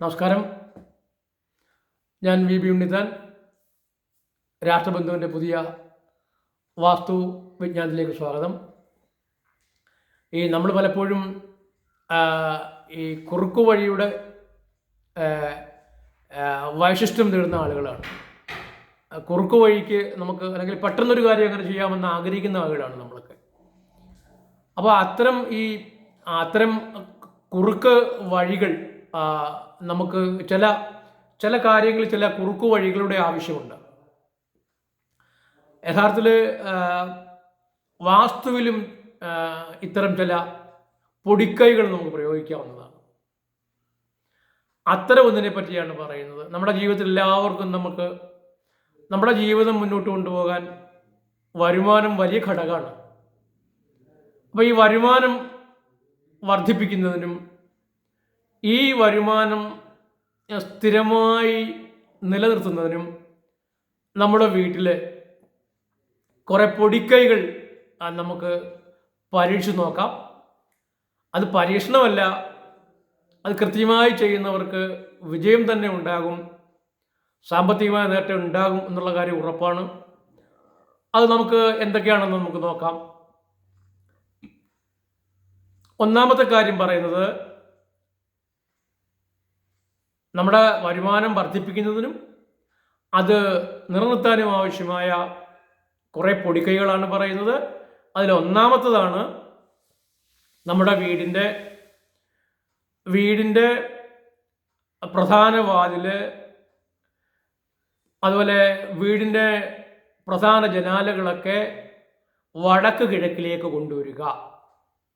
നമസ്കാരം. ഞാൻ V B Unnithan രാഷ്ട്രബന്ധുവിന്റെ പുതിയ വാസ്തു വിജ്ഞാനത്തിലേക്ക് സ്വാഗതം. ഈ നമ്മൾ പലപ്പോഴും ഈ കുറുക്കു വഴിയുടെ വൈശിഷ്ട്യം നേടുന്ന ആളുകളാണ്. കുറുക്കു വഴിക്ക് നമുക്ക് അല്ലെങ്കിൽ പെട്ടെന്നൊരു കാര്യം അങ്ങനെ ചെയ്യാമെന്ന് ആഗ്രഹിക്കുന്ന ആളുകളാണ് നമ്മളൊക്കെ. അപ്പോൾ അത്തരം ഈ അത്തരം കുറുക്ക് വഴികൾ നമുക്ക് ചില ചില കാര്യങ്ങൾ ചില കുറുക്കു വഴികളുടെ ആവശ്യമുണ്ട്. യഥാർത്ഥത്തിൽ വാസ്തുവിലും ഇത്തരം ചില പൊടിക്കൈകൾ നമുക്ക് പ്രയോഗിക്കാവുന്നതാണ്. അത്തരം ഒന്നിനെ പറ്റിയാണ് പറയുന്നത്. നമ്മുടെ ജീവിതത്തിൽ എല്ലാവർക്കും നമുക്ക് നമ്മുടെ ജീവിതം മുന്നോട്ട് കൊണ്ടുപോകാൻ വരുമാനം വലിയ ഘടകമാണ്. അപ്പോൾ ഈ വരുമാനം വർദ്ധിപ്പിക്കുന്നതിനും ഈ വരുമാനം സ്ഥിരമായി നിലനിർത്തുന്നതിനും നമ്മുടെ വീട്ടിൽ കുറേ പൊടിക്കൈകൾ നമുക്ക് പരീക്ഷിച്ച് നോക്കാം. അത് പരീക്ഷണമല്ല അത് കൃത്യമായി ചെയ്യുന്നവർക്ക് വിജയം തന്നെ ഉണ്ടാകും സാമ്പത്തികമായ നേട്ടം ഉണ്ടാകും എന്നുള്ള കാര്യം ഉറപ്പാണ്. അത് നമുക്ക് എന്തൊക്കെയാണെന്ന് നമുക്ക് നോക്കാം. ഒന്നാമത്തെ കാര്യം പറയുന്നത് നമ്മുടെ വരുമാനം വർദ്ധിപ്പിക്കുന്നതിനും അത് നിലനിർത്താനും ആവശ്യമായ കുറേ പൊടിക്കൈകളാണ് പറയുന്നത്. അതിലൊന്നാമത്തതാണ് നമ്മുടെ വീടിന്റെ വീടിന്റെ പ്രധാന വാതിൽ അതുപോലെ വീടിന്റെ പ്രധാന ജനാലകളൊക്കെ വടക്ക് കിഴക്കിലേക്ക് കൊണ്ടുവരിക.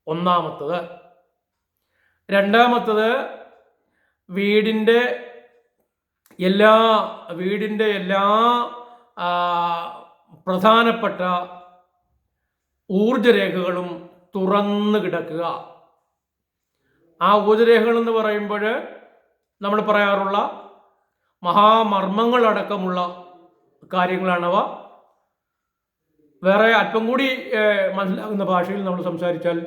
ഒന്നാമത്തത്. രണ്ടാമത്തത് വീടിന്റെ എല്ലാ വീടിന്റെ എല്ലാ പ്രധാനപ്പെട്ട ഊർജരേഖകളും തുറന്നു കിടക്കുക. ആ ഊർജരേഖകൾ എന്ന് പറയുമ്പോൾ നമ്മൾ പറയാറുള്ള മഹാമർമ്മങ്ങളടക്കമുള്ള കാര്യങ്ങളാണവ. വേറെ അല്പം കൂടി മനസ്സിലാകുന്ന ഭാഷയിൽ നമ്മൾ സംസാരിച്ചാൽ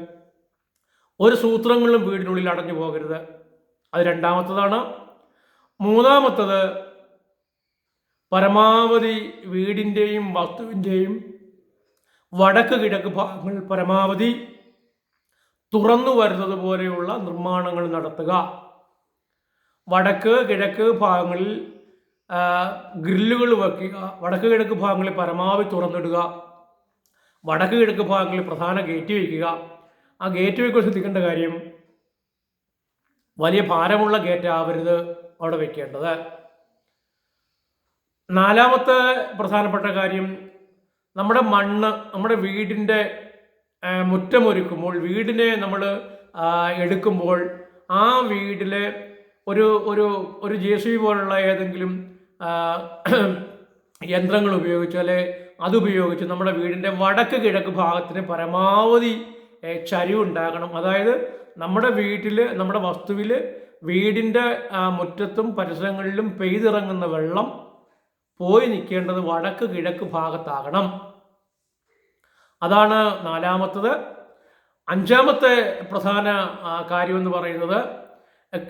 ഒരു സൂത്രങ്ങളും വീടിനുള്ളിൽ അടഞ്ഞു പോകരുത്. അത് രണ്ടാമത്തതാണ്. മൂന്നാമത്തത് പരമാവധി വീടിന്റെയും വസ്തുവിന്റെയും വടക്ക് കിഴക്ക് ഭാഗങ്ങൾ പരമാവധി തുറന്നു വരുന്നത് പോലെയുള്ള നിർമ്മാണങ്ങൾ നടത്തുക. വടക്ക് കിഴക്ക് ഭാഗങ്ങളിൽ ഗ്രില്ലുകൾ വയ്ക്കുക വടക്ക് കിഴക്ക് ഭാഗങ്ങളിൽ പരമാവധി തുറന്നിടുക. വടക്ക് കിഴക്ക് ഭാഗങ്ങളിൽ പ്രധാന ഗേറ്റ് വയ്ക്കുക. ആ ഗേറ്റ് വയ്ക്കുമ്പോൾ ശ്രദ്ധിക്കേണ്ട കാര്യം വലിയ ഭാരമുള്ള ഗേറ്റ് ആവരുത് അവിടെ വെക്കേണ്ടത്. നാലാമത്തെ പ്രധാനപ്പെട്ട കാര്യം നമ്മുടെ മണ്ണ് നമ്മുടെ വീടിന്റെ മുറ്റമൊരുക്കുമ്പോൾ വീടിനെ നമ്മൾ എടുക്കുമ്പോൾ ആ വീട്ടിലെ ഒരു ഒരു ഒരു ജെ സി പോലുള്ള ഏതെങ്കിലും യന്ത്രങ്ങൾ ഉപയോഗിച്ച് അല്ലെ അതുപയോഗിച്ച് നമ്മുടെ വീടിന്റെ വടക്ക് കിഴക്ക് ഭാഗത്തിന് പരമാവധി ചരിവുണ്ടാകണം. അതായത് നമ്മുടെ വീട്ടിൽ നമ്മുടെ വസ്തുവിൽ വീടിന്റെ മുറ്റത്തും പരിസരങ്ങളിലും പെയ്തിറങ്ങുന്ന വെള്ളം പോയി നിൽക്കേണ്ടത് വടക്ക് കിഴക്ക് ഭാഗത്താകണം. അതാണ് നാലാമത്തത്. അഞ്ചാമത്തെ പ്രധാന കാര്യമെന്ന് പറയുന്നത്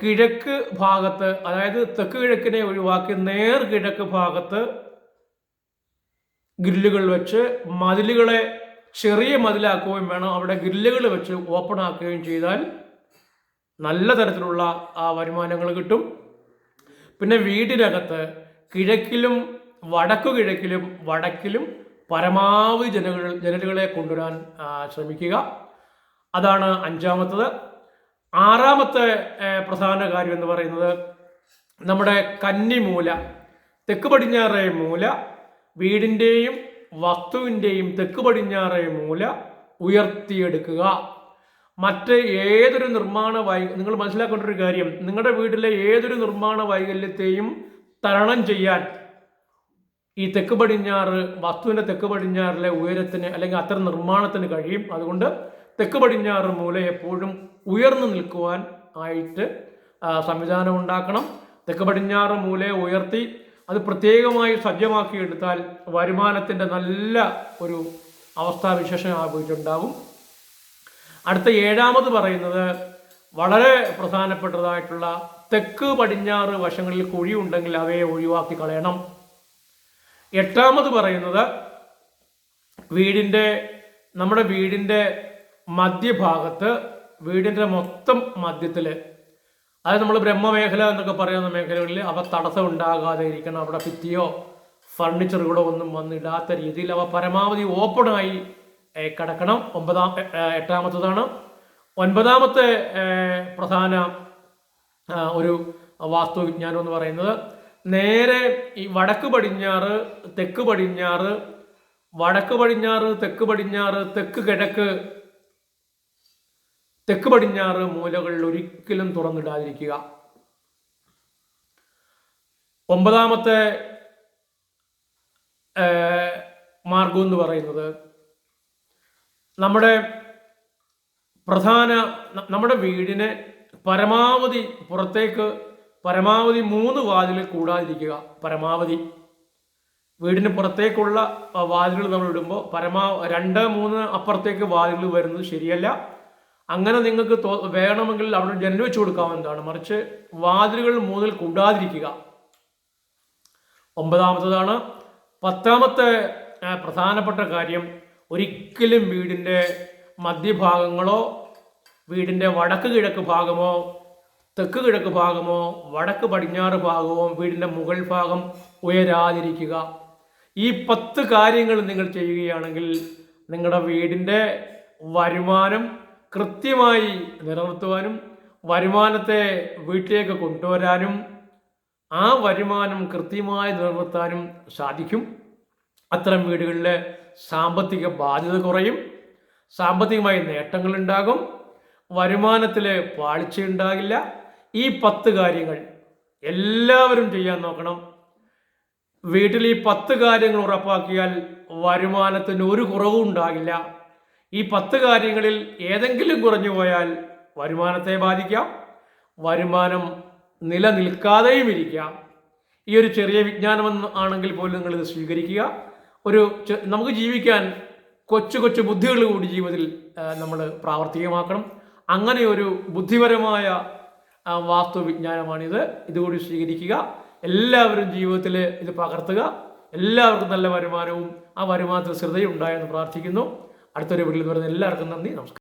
കിഴക്ക് ഭാഗത്ത് അതായത് തെക്ക് കിഴക്കിനെ ഒഴിവാക്കി നേർ കിഴക്ക് ഭാഗത്ത് ഗ്രില്ലുകൾ വെച്ച് മതിലുകളെ ചെറിയ മതിലാക്കുകയും വേണം. അവിടെ ഗ്രില്ലുകൾ വെച്ച് ഓപ്പൺ ആക്കുകയും ചെയ്താൽ നല്ല തരത്തിലുള്ള ആ വരുമാനങ്ങൾ കിട്ടും. പിന്നെ വീടിനകത്ത് കിഴക്കിലും വടക്കു കിഴക്കിലും വടക്കിലും പരമാവധി ജനകൾ ജനലുകളെ കൊണ്ടുവരാൻ ശ്രമിക്കുക. അതാണ് അഞ്ചാമത്തത്. ആറാമത്തെ പ്രധാന കാര്യം എന്ന് പറയുന്നത് നമ്മുടെ കന്നിമൂല തെക്ക് പടിഞ്ഞാറേ മൂല വീടിന്റെയും വസ്തുവിന്റെയും തെക്ക് പടിഞ്ഞാറേ മൂല ഉയർത്തിയെടുക്കുക. മറ്റ് ഏതൊരു നിർമ്മാണ വൈ നിങ്ങൾ മനസ്സിലാക്കേണ്ട ഒരു കാര്യം നിങ്ങളുടെ വീട്ടിലെ ഏതൊരു നിർമ്മാണ വൈകല്യത്തെയും തരണം ചെയ്യാൻ ഈ തെക്ക് പടിഞ്ഞാറ് വസ്തുവിന്റെ തെക്ക് പടിഞ്ഞാറിലെ ഉയരത്തിന് അല്ലെങ്കിൽ അത്തരം നിർമ്മാണത്തിന് കഴിയും. അതുകൊണ്ട് തെക്ക് പടിഞ്ഞാറ് മൂല എപ്പോഴും ഉയർന്നു നിൽക്കുവാൻ ആയിട്ട് സംവിധാനം ഉണ്ടാക്കണം. തെക്ക് പടിഞ്ഞാറ് മൂലയെ ഉയർത്തി അത് പ്രത്യേകമായി സജ്ജമാക്കിയെടുത്താൽ വരുമാനത്തിന്റെ നല്ല ഒരു അവസ്ഥാവിശേഷം ആഭവിച്ചുണ്ടാകും അടുത്ത ഏഴാമത് പറയുന്നത് വളരെ പ്രധാനപ്പെട്ടതായിട്ടുള്ള തെക്ക് പടിഞ്ഞാറ് വശങ്ങളിൽ കുഴി ഉണ്ടെങ്കിൽ അവയെ ഒഴിവാക്കി കളയണം. എട്ടാമത് പറയുന്നത് വീടിന്റെ നമ്മുടെ വീടിന്റെ മധ്യഭാഗത്ത് വീടിന്റെ മൊത്തം മധ്യത്തിൽ അതായത് നമ്മൾ ബ്രഹ്മമേഖല എന്നൊക്കെ പറയുന്ന മേഖലകളിൽ അവ തടസ്സം ഉണ്ടാകാതെ ഇരിക്കണം. അവിടെ ഭിത്തിയോ ഫർണിച്ചറുകളോ ഒന്നും വന്നിടാത്ത രീതിയിൽ അവ പരമാവധി ഓപ്പണായി കിടക്കണം. ഒമ്പതാം എട്ടാമത്തതാണ്. ഒൻപതാമത്തെ പ്രധാന ഒരു വാസ്തു വിജ്ഞാനം എന്ന് പറയുന്നത് നേരെ ഈ വടക്ക് പടിഞ്ഞാറ് തെക്ക് പടിഞ്ഞാറ് വടക്ക് പടിഞ്ഞാറ് തെക്ക് പടിഞ്ഞാറ് തെക്ക് കിഴക്ക് തെക്ക് പടിഞ്ഞാറ് മൂലകളിൽ ഒരിക്കലും തുറന്നിടാതിരിക്കുക. ഒമ്പതാമത്തെ മാർഗം എന്ന് പറയുന്നത് നമ്മുടെ പ്രധാന നമ്മുടെ വീടിനെ പരമാവധി പുറത്തേക്ക് പരമാവധി മൂന്ന് വാതിൽ കൂടാതിരിക്കുക. പരമാവധി. വീടിന് പുറത്തേക്കുള്ള വാതിലുകൾ നമ്മൾ ഇടുമ്പോൾ പരമാ രണ്ട് മൂന്ന് അപ്പുറത്തേക്ക് വാതിലുകൾ വരുന്നത് ശരിയല്ല. അങ്ങനെ നിങ്ങൾക്ക് വേണമെങ്കിൽ അവിടെ ജനൽ വെച്ച് കൊടുക്കാവുന്നതാണ് മറിച്ച് വാതിലുകൾ മൂന്നിൽ കൂടാതിരിക്കുക. ഒമ്പതാമത്തതാണ് പത്താമത്തെ പ്രധാനപ്പെട്ട കാര്യം ഒരിക്കലും വീടിന്റെ മധ്യഭാഗങ്ങളോ വീടിന്റെ വടക്ക് കിഴക്ക് ഭാഗമോ തെക്ക് കിഴക്ക് ഭാഗമോ വടക്ക് പടിഞ്ഞാറ് ഭാഗമോ വീടിന്റെ മുകൾ ഭാഗം ഉയരാതിരിക്കുക. ഈ പത്ത് കാര്യങ്ങൾ നിങ്ങൾ ചെയ്യുകയാണെങ്കിൽ നിങ്ങളുടെ വീടിന്റെ വരുമാനം കൃത്യമായി നിലനിർത്തുവാനും വരുമാനത്തെ വീട്ടിലേക്ക് കൊണ്ടുവരാനും ആ വരുമാനം കൃത്യമായി നിലനിർത്താനും സാധിക്കും. അത്തരം വീടുകളിലെ സാമ്പത്തിക ബാധ്യത കുറയും. സാമ്പത്തികമായി നേട്ടങ്ങളുണ്ടാകും. വരുമാനത്തിൽ പാളിച്ചയുണ്ടാകില്ല. ഈ പത്ത് കാര്യങ്ങൾ എല്ലാവരും ചെയ്യാൻ നോക്കണം. വീട്ടിൽ ഈ പത്ത് കാര്യങ്ങൾ ഉറപ്പാക്കിയാൽ വരുമാനത്തിന് ഒരു കുറവും ഉണ്ടാകില്ല. ഈ പത്ത് കാര്യങ്ങളിൽ ഏതെങ്കിലും കുറഞ്ഞു പോയാൽ വരുമാനത്തെ ബാധിക്കാം വരുമാനം നിലനിൽക്കാതെയും ഇരിക്കാം. ഈ ഒരു ചെറിയ വിജ്ഞാനമെന്ന് ആണെങ്കിൽ പോലും നിങ്ങൾ ഇത് സ്വീകരിക്കുക. ഒരു നമുക്ക് ജീവിക്കാൻ കൊച്ചു കൊച്ചു ബുദ്ധികൾ കൂടി ജീവിതത്തിൽ നമ്മൾ പ്രാവർത്തികമാക്കണം. അങ്ങനെ ഒരു ബുദ്ധിപരമായ ആ, വാസ്തു വിജ്ഞാനമാണിത്. ഇതുകൂടി സ്വീകരിക്കുക. എല്ലാവരും ജീവിതത്തിൽ ഇത് പകർത്തുക. എല്ലാവർക്കും നല്ല വരുമാനവും ആ വരുമാനത്തിൽ ശ്രദ്ധയുണ്ടായെന്ന് പ്രാർത്ഥിക്കുന്നു. അടുത്തൊരു വീട്ടിൽ വരുന്ന എല്ലാവർക്കും നന്ദി നമസ്കാരം.